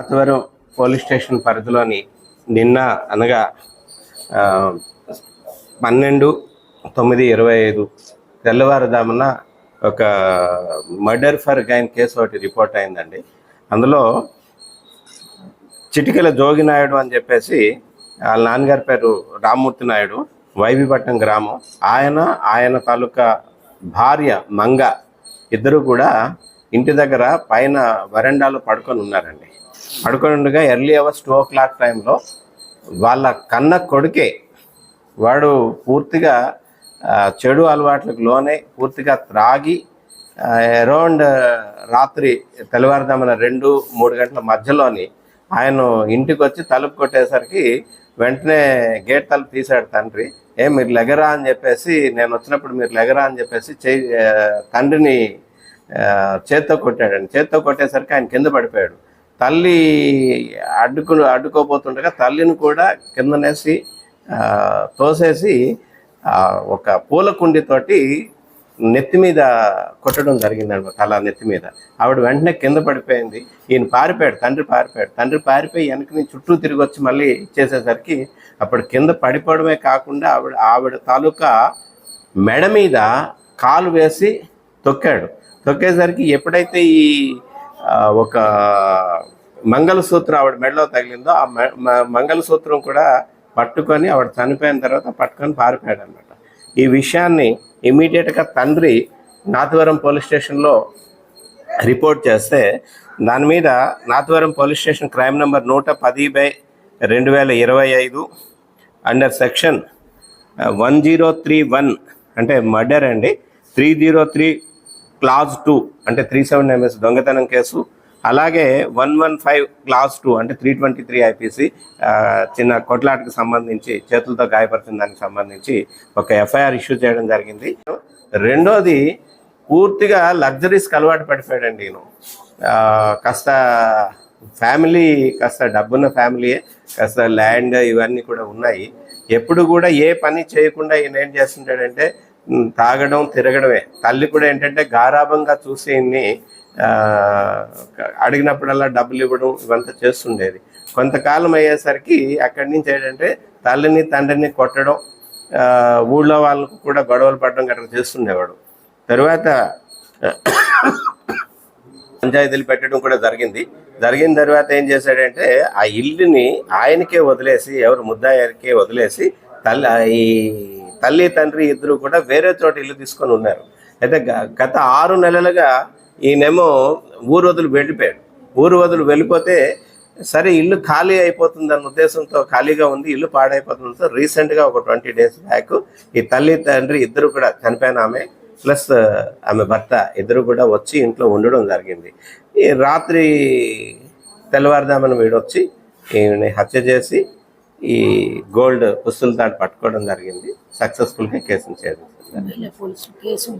Nathavaram police station పరిధిలోని నిన్న అనగా పన్నెండు తొమ్మిది ఇరవై ఐదు తెల్లవారుదామున ఒక మర్డర్ ఫర్ గైన్ కేసు ఒకటి రిపోర్ట్ అయిందండి. అందులో చిటికల జోగి నాయుడు అని చెప్పేసి వాళ్ళ నాన్నగారి పేరు రామ్మూర్తి నాయుడు వైబీపట్నం గ్రామం. ఆయన ఆయన తాలూకా భార్య మంగ ఇద్దరు కూడా ఇంటి దగ్గర పైన వరండాలో పడుకొని ఉన్నారండి. పడుకొని ఉండగా early hours two o'clock టైంలో వాళ్ళ కన్న కొడుకే వాడు పూర్తిగా చెడు అలవాట్లకు లోనే పూర్తిగా త్రాగి అరౌండ్ రాత్రి తెల్లవారుదామన రెండు మూడు గంటల మధ్యలోని ఆయన ఇంటికి వచ్చి తలుపు కొట్టేసరికి వెంటనే గేట్ తలుపు తీశాడు తండ్రి. ఏ మీరు లెగరా అని చెప్పేసి నేను వచ్చినప్పుడు మీరు లెగరా అని చెప్పేసి చే తండ్రిని చేత్తో కొట్టాడండి. చేత్తో కొట్టేసరికి ఆయన కింద పడిపోయాడు. తల్లి అడ్డుకు అడ్డుకోబోతుండగా తల్లిని కూడా కిందనేసి తోసేసి ఒక పూల కుండితోటి నెత్తి మీద కొట్టడం జరిగిందనమాట తల నెత్తి మీద. ఆవిడ వెంటనే కింద పడిపోయింది. ఈయన పారిపోయాడు తండ్రి పారిపోయాడు. తండ్రి పారిపోయి వెనక నుంచి చుట్టూ తిరిగి వచ్చి మళ్ళీ ఇచ్చేసేసరికి అప్పుడు కింద పడిపోవడమే కాకుండా ఆవిడ ఆవిడ తాలూకా మెడ మీద కాలు వేసి తొక్కాడు. తొక్కేసరికి ఎప్పుడైతే ఈ ఒక మంగళసూత్రం ఆవిడ మెడలో తగిలిందో ఆ మె- మంగళసూత్రం కూడా పట్టుకొని ఆవిడ చనిపోయిన తర్వాత పట్టుకొని పారిపోయాడు అనమాట ఈ విషయాన్ని ఇమీడియట్గా తండ్రి నాథవరం పోలీస్ స్టేషన్లో రిపోర్ట్ చేస్తే దాని మీద Natavaram police station crime number నూట పది బై రెండు వేల ఇరవై ఐదు under section one zero three one అంటే మర్డర్ అండి. Three zero three clause two అంటే త్రీ సెవెన్ ఎంఎస్ దొంగతనం కేసు అలాగే one one five clause two అంటే త్రీ ట్వంటీ త్రీ ఐపీసీ చిన్న కొట్లాటకు సంబంధించి చేతులతో గాయపరిచిన దానికి సంబంధించి ఒక ఎఫ్ఐఆర్ ఇష్యూ చేయడం జరిగింది. రెండోది పూర్తిగా లగ్జరీస్కి అలవాటు పడిపోయాడండి నేను కాస్త ఫ్యామిలీ కాస్త డబ్బున్న ఫ్యామిలీయే కాస్త ల్యాండ్ ఇవన్నీ కూడా ఉన్నాయి. ఎప్పుడు కూడా ఏ పని చేయకుండా ఈయన ఏం చేస్తుంటాడంటే తాగడం తిరగడమే. తల్లి కూడా ఏంటంటే గారాభంగా చూసి అడిగినప్పుడల్లా డబ్బులు ఇవ్వడం ఇవంతా చేస్తుండేది. కొంతకాలం అయ్యేసరికి అక్కడి నుంచి ఏంటంటే తల్లిని తండ్రిని కొట్టడం ఊళ్ళో వాళ్ళకు కూడా గొడవలు పడడం గట్రా చేస్తుండేవాడు. తర్వాత పంచాయతీలు పెట్టడం కూడా జరిగింది. జరిగిన తర్వాత ఏం చేశాడంటే ఆ ఇల్లుని ఆయనకే వదిలేసి ఎవరు ముద్దాయారికే వదిలేసి తల్లి ఈ తల్లి తండ్రి ఇద్దరు కూడా వేరే చోట ఇల్లు తీసుకొని ఉన్నారు. అయితే గ- గత ఆరు నెలలుగా ఈయనేమో ఊరు వదులు వెళ్ళిపోయాడు. ఊరు వదులు వెళ్ళిపోతే సరే ఇల్లు ఖాళీ అయిపోతుంది అన్న ఉద్దేశంతో ఖాళీగా ఉంది ఇల్లు పాడైపోతుందంతో రీసెంట్గా ఒక ట్వంటీ డేస్ బ్యాక్ ఈ తల్లి తండ్రి ఇద్దరు కూడా చనిపోయిన ఆమె ప్లస్ ఆమె భర్త ఇద్దరు కూడా వచ్చి ఇంట్లో ఉండడం జరిగింది. ఈ రాత్రి తెల్లవారుదామని వీడొచ్చి ఈయన్ని హత్య చేసి ఈ గోల్డ్ పుస్తుల తాడు పట్టుకోవడం జరిగింది. సక్సెస్ఫుల్గా కేసును ఛేదించారు